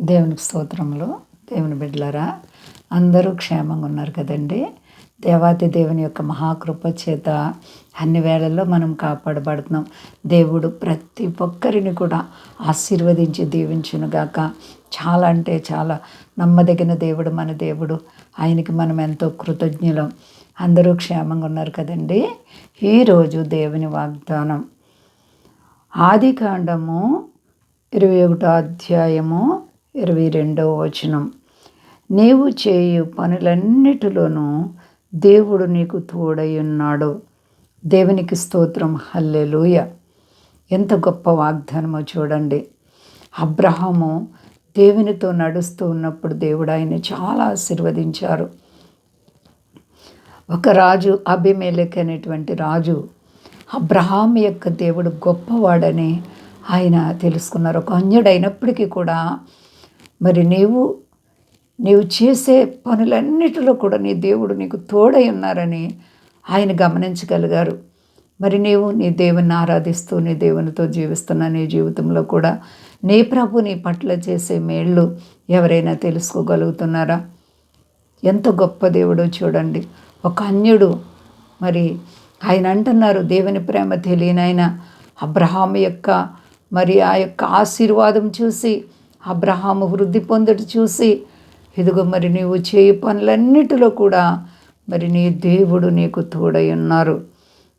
దేవునికి స్తోత్రములు. దేవుని బిడ్డలరా అందరూ క్షేమంగా ఉన్నారు కదండి. దేవాతి దేవుని యొక్క మహాకృప చేత అన్ని వేళల్లో మనం కాపాడబడుతున్నాం. దేవుడు ప్రతి ఒక్కరిని కూడా ఆశీర్వదించి దీవించునుగాక. చాలా అంటే చాలా నమ్మదగిన దేవుడు మన దేవుడు. ఆయనకి మనం ఎంతో కృతజ్ఞులం. అందరూ క్షేమంగా ఉన్నారు కదండి. ఈరోజు దేవుని వాగ్దానం. ఆది కాండము ఇరవై ఒకటో అధ్యాయము ఇరవై రెండవ వచనం. నీవు చేయు పనులన్నిటిలోనూ దేవుడు నీకు తోడై ఉన్నాడు దేవునికి స్తోత్రం. హల్లెలూయ. ఎంత గొప్ప వాగ్దానమో చూడండి. అబ్రహము దేవునితో నడుస్తూ ఉన్నప్పుడు దేవుడు ఆయన చాలా ఆశీర్వదించారు. ఒక రాజు అభిమేలక్ అనేటువంటి రాజు అబ్రహాం యొక్క దేవుడు గొప్పవాడని ఆయన తెలుసుకున్నారు. ఒక అన్యుడైనప్పటికీ కూడా మరి నీవు నీవు చేసే పనులన్నిటిలో కూడా నీ దేవుడు నీకు తోడై ఉన్నారని ఆయన గమనించగలిగారు. మరి నీవు నీ దేవుని ఆరాధిస్తూ నీ దేవునితో జీవిస్తున్న నీ జీవితంలో కూడా నీ ప్రభు నీ పట్ల చేసే మేళ్ళు ఎవరైనా తెలుసుకోగలుగుతున్నారా? ఎంత గొప్ప దేవుడో చూడండి. ఒక అన్యుడు మరి ఆయన అంటున్నారు దేవుని ప్రేమ తెలియనైనా అబ్రహాం యొక్క మరి ఆ యొక్క ఆశీర్వాదం చూసి అబ్రహాము వృద్ధి పొందట చూసి ఇదిగో మరి నీవు చేయి పనులన్నిటిలో కూడా మరి నీ దేవుడు నీకు తోడై ఉన్నారు.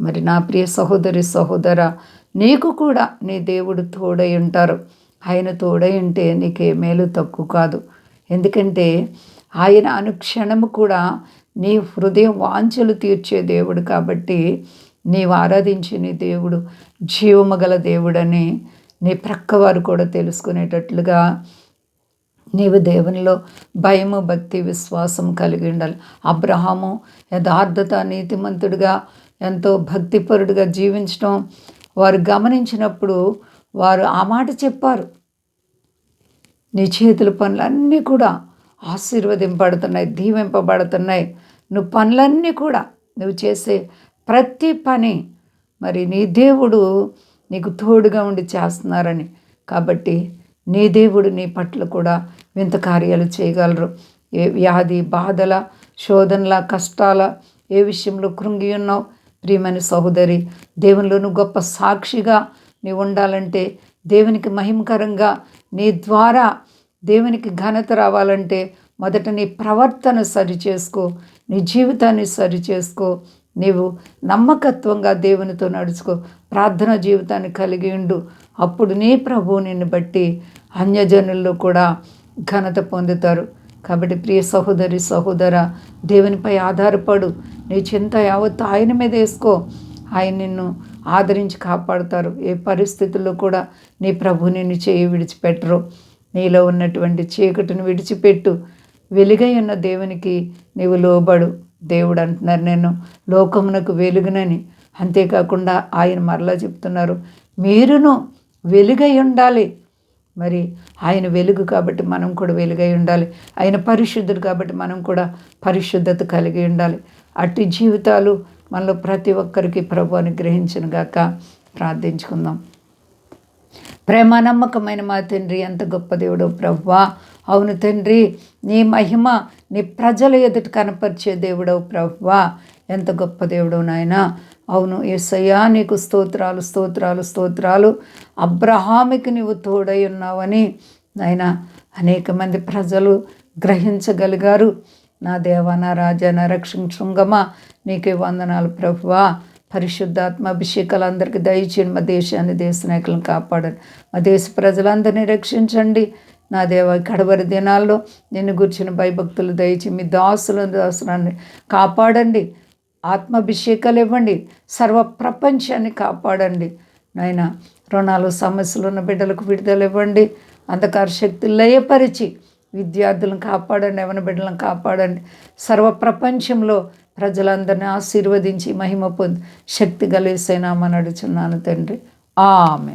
మరి నా ప్రియ సహోదరి సహోదర నీకు కూడా నీ దేవుడు తోడై ఉంటారు. ఆయన తోడై ఉంటే నీకే మేలు తక్కువ కాదు. ఎందుకంటే ఆయన అనుక్షణము కూడా నీ హృదయం వాంఛలు తీర్చే దేవుడు కాబట్టి నీవు ఆరాధించే నీ దేవుడు జీవము గల దేవుడని నీ ప్రక్కవారు కూడా తెలుసుకునేటట్లుగా నీవు దేవునిలో భయము భక్తి విశ్వాసం కలిగి ఉండాలి. అబ్రహాము యథార్థత నీతిమంతుడిగా ఎంతో భక్తిపరుడుగా జీవించడం వారు గమనించినప్పుడు వారు ఆ మాట చెప్పారు. నీ చేతుల పనులన్నీ కూడా ఆశీర్వదింపబడుతున్నాయి దీవింపబడుతున్నాయి. నువ్వు పనులన్నీ కూడా నువ్వు చేసే ప్రతి పని మరి నీ దేవుడు నీకు తోడుగా ఉండి చేస్తున్నారని. కాబట్టి నీ దేవుడు నీ పట్ల కూడా వింత కార్యాలు చేయగలరు. ఏ వ్యాధి బాధల శోధనల కష్టాల ఏ విషయంలో కృంగి ఉన్నావు? ప్రియమైన సహోదరి దేవునిలోను గొప్ప సాక్షిగా నీవు ఉండాలంటే దేవునికి మహిమకరంగా నీ ద్వారా దేవునికి ఘనత రావాలంటే మొదట నీ ప్రవర్తన సరి చేసుకో నీ జీవితాన్ని సరి చేసుకో నీవు నమ్మకత్వంగా దేవునితో నడుచుకో. ప్రార్థన జీవితాన్ని కలిగి ఉండు. అప్పుడు నీ ప్రభు నిన్ను బట్టి అన్యజనుల్లో కూడా ఘనత పొందుతారు. కాబట్టి ప్రియ సహోదరి సహోదర దేవునిపై ఆధారపడు. నీ చింత యావత్తు ఆయన మీద వేసుకో. ఆయన నిన్ను ఆదరించి కాపాడుతారు. ఏ పరిస్థితుల్లో కూడా నీ ప్రభు నిన్ను చేయి విడిచిపెట్టరు. నీలో ఉన్నటువంటి చీకటిని విడిచిపెట్టు. వెలుగై ఉన్న దేవునికి నీవు లోబడు. దేవుడు అంటున్నారు నేను లోకమునకు వెలుగునని అంతేకాకుండా ఆయన మరలా చెప్తున్నారు. మీరును వెలుగై ఉండాలి. మరి ఆయన వెలుగు కాబట్టి మనం కూడా వెలుగై ఉండాలి. ఆయన పరిశుద్ధుడు కాబట్టి మనం కూడా పరిశుద్ధత కలిగి ఉండాలి. అట్టి జీవితాలు మనలో ప్రతి ఒక్కరికి ప్రభు అనుగ్రహించను గాక. ప్రార్థించుకుందాం. ప్రేమ నమ్మకమైన మా తండ్రి ఎంత గొప్ప దేవుడు ప్రభువా అవును తండ్రి నీ మహిమ నీ ప్రజల ఎదుట కనపరిచే దేవుడవు ప్రవ్వా ఎంత గొప్ప దేవుడు నాయన. అవును ఎస్సయ్యా నీకు స్తోత్రాలు స్తోత్రాలు స్తోత్రాలు. అబ్రహామికి నీవు తోడై ఉన్నావని నాయన అనేక మంది ప్రజలు గ్రహించగలిగారు. నా దేవ నా రాజా నా రక్షించుంగమా. నీకే వందనాలు ప్రభువా. పరిశుద్ధాత్మ అభిషేకాలు అందరికీ దయచేయండి. మా దేశాన్ని దేశ నాయకులను కాపాడండి. మా దేశ ప్రజలందరినీ రక్షించండి. నా దేవ కడవరి దినాల్లో నిన్ను గుర్చిన భయభక్తులు దయచి మీ దాసుల దాసురాన్ని కాపాడండి. ఆత్మాభిషేకాలు ఇవ్వండి. సర్వ ప్రపంచాన్ని కాపాడండి. నాయన రుణాలు సమస్యలు ఉన్న బిడ్డలకు విడుదల ఇవ్వండి. అంధకార శక్తులు లయపరిచి విద్యార్థులను కాపాడండి ఎవరి బిడ్డలను కాపాడండి. సర్వ ప్రపంచంలో ప్రజలందరినీ ఆశీర్వదించి మహిమ పొంది శక్తి కలిసేనామని అడుచున్నాను తండ్రి. ఆమె